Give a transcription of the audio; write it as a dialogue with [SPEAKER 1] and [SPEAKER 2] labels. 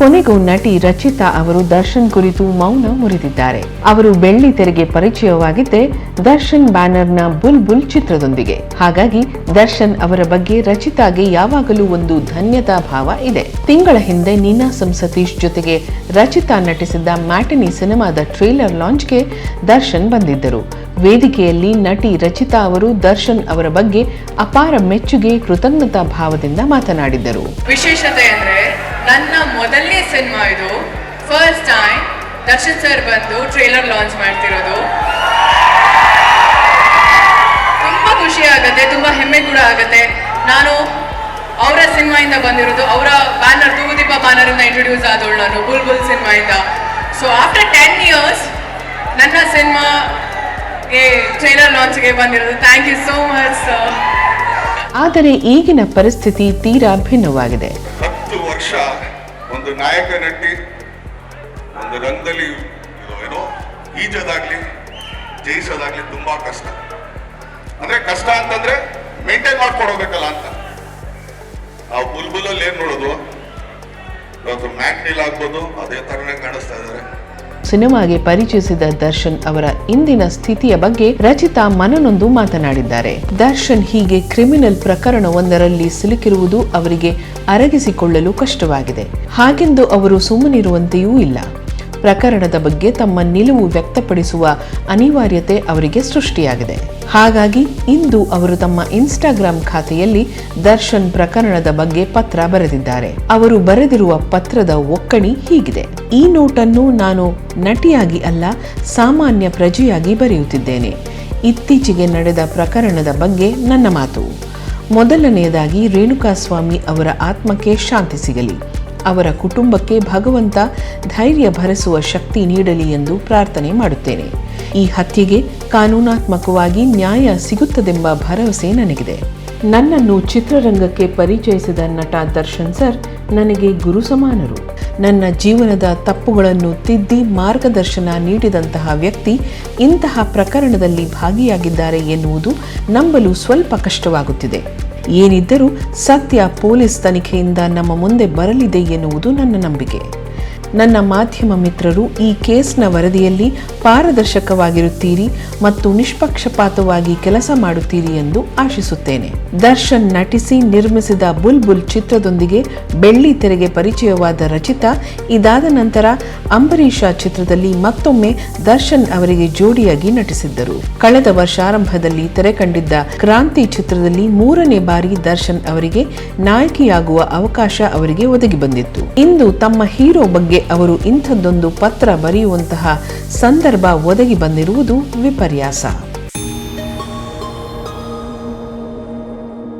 [SPEAKER 1] ಕೊನೆಗೂ ನಟಿ ರಚಿತಾ ಅವರು ದರ್ಶನ್ ಕುರಿತು ಮೌನ ಮುರಿದಿದ್ದಾರೆ. ಅವರು ಬೆಳ್ಳಿ ತೆರೆಗೆ ಪರಿಚಯವಾಗಿದ್ದೆ ದರ್ಶನ್ ಬ್ಯಾನರ್ನ ಬುಲ್ ಬುಲ್ ಚಿತ್ರದೊಂದಿಗೆ. ಹಾಗಾಗಿ ದರ್ಶನ್ ಅವರ ಬಗ್ಗೆ ರಚಿತಾಗೆ ಯಾವಾಗಲೂ ಒಂದು ಧನ್ಯತಾ ಭಾವ ಇದೆ. ತಿಂಗಳ ಹಿಂದೆ ನೀನಾಸಂ ಸತೀಶ್ ಜೊತೆಗೆ ರಚಿತಾ ನಟಿಸಿದ್ದ ಮ್ಯಾಟಿನಿ ಸಿನಿಮಾದ ಟ್ರೇಲರ್ ಲಾಂಚ್ಗೆ ದರ್ಶನ್ ಬಂದಿದ್ದರು. ವೇದಿಕೆಯಲ್ಲಿ ನಟಿ ರಚಿತಾ ಅವರು ದರ್ಶನ್ ಅವರ ಬಗ್ಗೆ ಅಪಾರ ಮೆಚ್ಚುಗೆ, ಕೃತಜ್ಞತಾ ಭಾವದಿಂದ ಮಾತನಾಡಿದ್ದರು.
[SPEAKER 2] ವಿಶೇಷತೆ ಅಂದ್ರೆ ನನ್ನ ಮೊದಲನೇ ಸಿನಿಮಾ ಇದು. ಫಸ್ಟ್ ಟೈಮ್ ದರ್ಶನ್ ಸರ್ ಬಂದು ಟ್ರೇಲರ್ ಲಾಂಚ್ ಮಾಡ್ತಿರೋದು. ತುಂಬ ಖುಷಿ ಆಗುತ್ತೆ, ತುಂಬ ಹೆಮ್ಮೆ ಕೂಡ ಆಗುತ್ತೆ. ನಾನು ಅವರ ಸಿನಿಮಾಯಿಂದ ಬಂದಿರೋದು, ಅವರ ಬ್ಯಾನರ್ ತೂಗುದೀಪ ಬ್ಯಾನರ್ ಇಂದ ಇಂಟ್ರೊಡ್ಯೂಸ್ ಆದವಳು ನಾನು ಬುಲ್ ಬುಲ್ ಸಿನಿಮಾಯಿಂದ ಸೊ ಆಫ್ಟರ್ ಟೆನ್ ಇಯರ್ಸ್ ನನ್ನ ಸಿನಿಮಾಗೆ ಟ್ರೇಲರ್ ಲಾಂಚ್ಗೆ ಬಂದಿರೋದು. Thank you so much sir
[SPEAKER 1] ಆದರೆ ಈಗಿನ ಪರಿಸ್ಥಿತಿ ತೀರಾ ಭಿನ್ನವಾಗಿದೆ.
[SPEAKER 3] ವರ್ಷ ಒಂದು ನಾಯಕ ನಟಿ, ಒಂದು ರಂಗದಲ್ಲಿ ಏನೋ ಈಜೋದಾಗ್ಲಿ, ಜಯಿಸೋದಾಗ್ಲಿ ತುಂಬಾ ಕಷ್ಟ. ಅಂದ್ರೆ ಕಷ್ಟ ಅಂತಂದ್ರೆ ಮೇಂಟೈನ್ ಮಾಡ್ಕೊಂಡು ಹೋಗ್ಬೇಕಲ್ಲ ಅಂತ. ಆ ಬುಲ್ಬುಲಲ್ಲಿ ಏನ್ ನೋಡೋದು? ಇವತ್ತು ಮ್ಯಾಟ್ನಿಲ್ ಆಗ್ಬೋದು, ಅದೇ ತರನೇ ಕಾಣಿಸ್ತಾ ಇದ್ದಾರೆ.
[SPEAKER 1] ಸಿನಿಮಾಗೆ ಪರಿಚಯಿಸಿದ ದರ್ಶನ್ ಅವರ ಇಂದಿನ ಸ್ಥಿತಿಯ ಬಗ್ಗೆ ರಚಿತಾ ಮನನೊಂದು ಮಾತನಾಡಿದ್ದಾರೆ. ದರ್ಶನ್ ಹೀಗೆ ಕ್ರಿಮಿನಲ್ ಪ್ರಕರಣವೊಂದರಲ್ಲಿ ಸಿಲುಕಿರುವುದು ಅವರಿಗೆ ಅರಗಿಸಿಕೊಳ್ಳಲು ಕಷ್ಟವಾಗಿದೆ. ಹಾಗೆಂದು ಅವರು ಸುಮ್ಮನಿರುವಂತೆಯೂ ಇಲ್ಲ. ಪ್ರಕರಣದ ಬಗ್ಗೆ ತಮ್ಮ ನಿಲುವು ವ್ಯಕ್ತಪಡಿಸುವ ಅನಿವಾರ್ಯತೆ ಅವರಿಗೆ ಸೃಷ್ಟಿಯಾಗಿದೆ. ಹಾಗಾಗಿ ಇಂದು ಅವರು ತಮ್ಮ ಇನ್ಸ್ಟಾಗ್ರಾಂ ಖಾತೆಯಲ್ಲಿ ದರ್ಶನ್ ಪ್ರಕರಣದ ಬಗ್ಗೆ ಪತ್ರ ಬರೆದಿದ್ದಾರೆ. ಅವರು ಬರೆದಿರುವ ಪತ್ರದ ಒಕ್ಕಣಿ ಹೀಗಿದೆ. ಈ ನೋಟನ್ನು ನಾನು ನಟಿಯಾಗಿ ಅಲ್ಲ, ಸಾಮಾನ್ಯ ಪ್ರಜೆಯಾಗಿ ಬರೆಯುತ್ತಿದ್ದೇನೆ. ಇತ್ತೀಚೆಗೆ ನಡೆದ ಪ್ರಕರಣದ ಬಗ್ಗೆ ನನ್ನ ಮಾತು. ಮೊದಲನೆಯದಾಗಿ ರೇಣುಕಾಸ್ವಾಮಿ ಅವರ ಆತ್ಮಕ್ಕೆ ಶಾಂತಿ ಸಿಗಲಿ. ಅವರ ಕುಟುಂಬಕ್ಕೆ ಭಗವಂತ ಧೈರ್ಯ ಭರಿಸುವ ಶಕ್ತಿ ನೀಡಲಿ ಎಂದು ಪ್ರಾರ್ಥನೆ ಮಾಡುತ್ತೇನೆ. ಈ ಹತ್ಯೆಗೆ ಕಾನೂನಾತ್ಮಕವಾಗಿ ನ್ಯಾಯ ಸಿಗುತ್ತದೆಂಬ ಭರವಸೆ ನನಗಿದೆ. ನನ್ನನ್ನು ಚಿತ್ರರಂಗಕ್ಕೆ ಪರಿಚಯಿಸಿದ ನಟ ದರ್ಶನ್ ಸರ್ ನನಗೆ ಗುರು ಸಮಾನರು. ನನ್ನ ಜೀವನದ ತಪ್ಪುಗಳನ್ನು ತಿದ್ದಿ ಮಾರ್ಗದರ್ಶನ ನೀಡಿದಂತಹ ವ್ಯಕ್ತಿ ಇಂತಹ ಪ್ರಕರಣದಲ್ಲಿ ಭಾಗಿಯಾಗಿದ್ದಾರೆ ಎನ್ನುವುದು ನಂಬಲು ಸ್ವಲ್ಪ ಕಷ್ಟವಾಗುತ್ತಿದೆ. ಏನಿದ್ದರೂ ಸತ್ಯ ಪೊಲೀಸ್ ತನಿಖೆಯಿಂದ ನಮ್ಮ ಮುಂದೆ ಬರಲಿದೆ ಎನ್ನುವುದು ನನ್ನ ನಂಬಿಕೆ. ನನ್ನ ಮಾಧ್ಯಮ ಮಿತ್ರರು ಈ ಕೇಸ್ನ ವರದಿಯಲ್ಲಿ ಪಾರದರ್ಶಕವಾಗಿರುತ್ತೀರಿ. ಮತ್ತು ನಿಷ್ಪಕ್ಷಪಾತವಾಗಿ ಕೆಲಸ ಮಾಡುತ್ತೀರಿ ಎಂದು ಆಶಿಸುತ್ತೇನೆ. ದರ್ಶನ್ ನಟಿಸಿ ನಿರ್ಮಿಸಿದ ಬುಲ್ ಬುಲ್ ಚಿತ್ರದೊಂದಿಗೆ ಬೆಳ್ಳಿ ತೆರೆಗೆ ಪರಿಚಯವಾದ ರಚಿತಾ, ಇದಾದ ನಂತರ ಅಂಬರೀಷ ಚಿತ್ರದಲ್ಲಿ ಮತ್ತೊಮ್ಮೆ ದರ್ಶನ್ ಅವರಿಗೆ ಜೋಡಿಯಾಗಿ ನಟಿಸಿದ್ದರು. ಕಳೆದ ವರ್ಷಾರಂಭದಲ್ಲಿ ತೆರೆ ಕಂಡಿದ್ದ ಕ್ರಾಂತಿ ಚಿತ್ರದಲ್ಲಿ ಮೂರನೇ ಬಾರಿ ದರ್ಶನ್ ಅವರಿಗೆ ನಾಯಕಿಯಾಗುವ ಅವಕಾಶ ಅವರಿಗೆ ಒದಗಿ ಬಂದಿತ್ತು. ಇಂದು ತಮ್ಮ ಹೀರೋ ಬಗ್ಗೆ ಅವರು ಇಂಥದ್ದೊಂದು ಪತ್ರ ಬರೆಯುವಂತಹ ಸಂದರ್ಭ ಒದಗಿ ಬಂದಿರುವುದು Biasa.